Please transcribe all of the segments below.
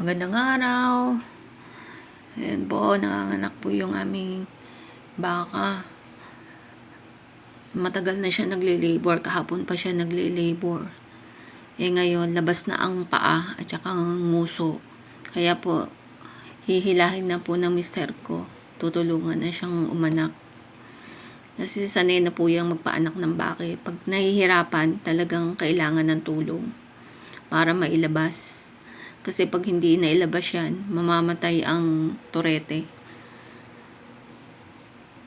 Magandang araw. Ayan po, nanganganak po yung aming baka. Matagal na siya nagle-labor. Kahapon pa siya nagle-labor. Eh ngayon, labas na ang paa at saka ang nguso. Kaya po, hihilahin na po ng mister ko. Tutulungan na siyang umanak. Kasi sanay na po yung magpaanak ng bake. Pag nahihirapan, talagang kailangan ng tulong para mailabas. Kasi pag hindi nailabas yan, mamamatay ang turete.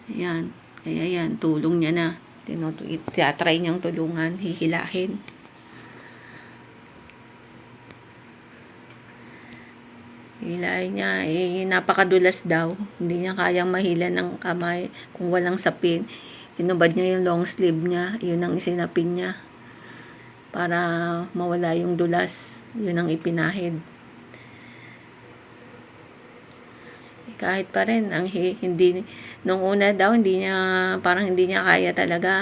Yan. Kaya yan, tulong niya na. Tiyatry niyang tulungan, hihilahin. Hilahin niya, eh, napakadulas daw. Hindi niya kayang mahila ng kamay kung walang sapin. Inubad niya yung long sleeve niya, yun ang isinapin niya. Para mawala yung dulas, yun ang ipinahid. Kahit pa rin, ang hi- hindi, nung una daw, hindi niya, parang hindi niya kaya talaga.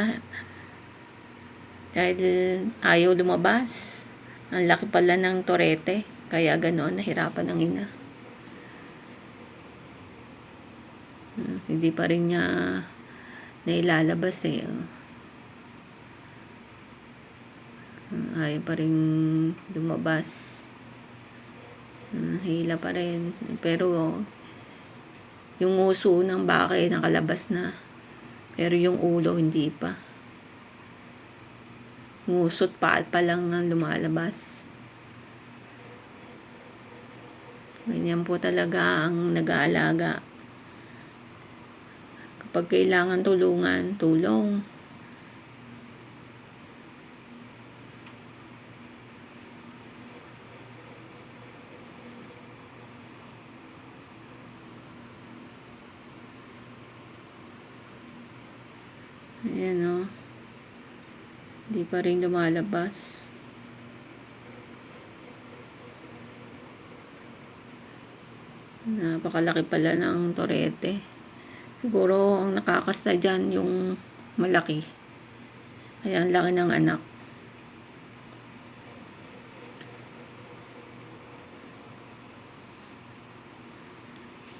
Dahil ayaw lumabas. Ang laki pala ng torete. Kaya ganoon, nahirapan ang ina. Hmm, Hindi pa rin niya nailalabas eh. Hmm, pa rin lumabas. Hmm, Hila pa rin. Pero yung uso ng baka eh, nakalabas na. Pero yung ulo hindi pa. Ngusot pa pa lang ang lumalabas. Ganyan po talaga ang nag-aalaga. Kapag kailangan tulungan, tulong. Ayan o. Hindi pa rin lumalabas. Napakalaki pala ng torete. Siguro ang nakakasta dyan yung malaki. Kaya ang laki ng anak.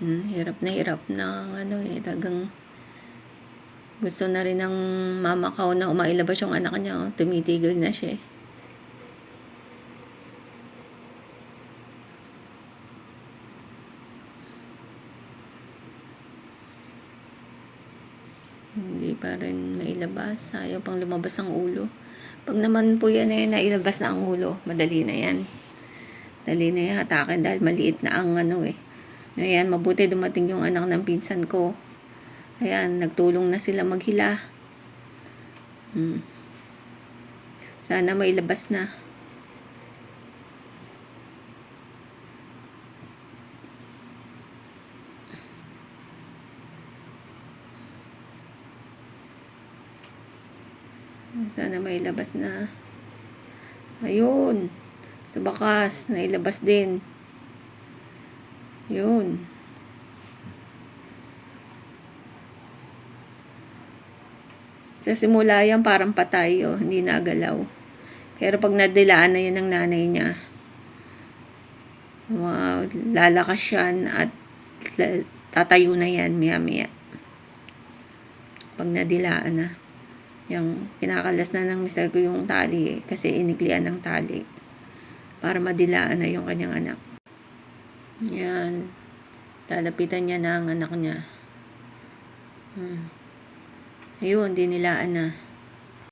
Hmm, hirap na hirap na ano eh, tagang gusto na rin ng mama ko na umailabas yung anak niya. oh. Tumitigil na siya eh. Hindi pa rin mailabas. Ayaw pang lumabas ang ulo. Pag naman po yan eh, nailabas na ang ulo, madali na yan. Dali na yan hatakin dahil maliit na ang ano eh. Ayan, mabuti dumating yung anak ng pinsan ko. Ayan, nagtulong na sila maghila. Hmm. Sana mailabas na. Sana mailabas na. Ayun. Sa bakas, nailabas din. Yun. Sa simula yan, parang patay, oh, hindi nagalaw. Pero pag nadilaan na yan ng nanay niya, wow, lalakas yan at tatayo na yan maya-maya. Pag nadilaan na. Yung pinakalas na ng mister ko yung tali eh, kasi iniklian ng tali. Para madilaan na yung kanyang anak. Yan. Talapitan niya na ang anak niya. Hmm. Ayun, dinilaan na.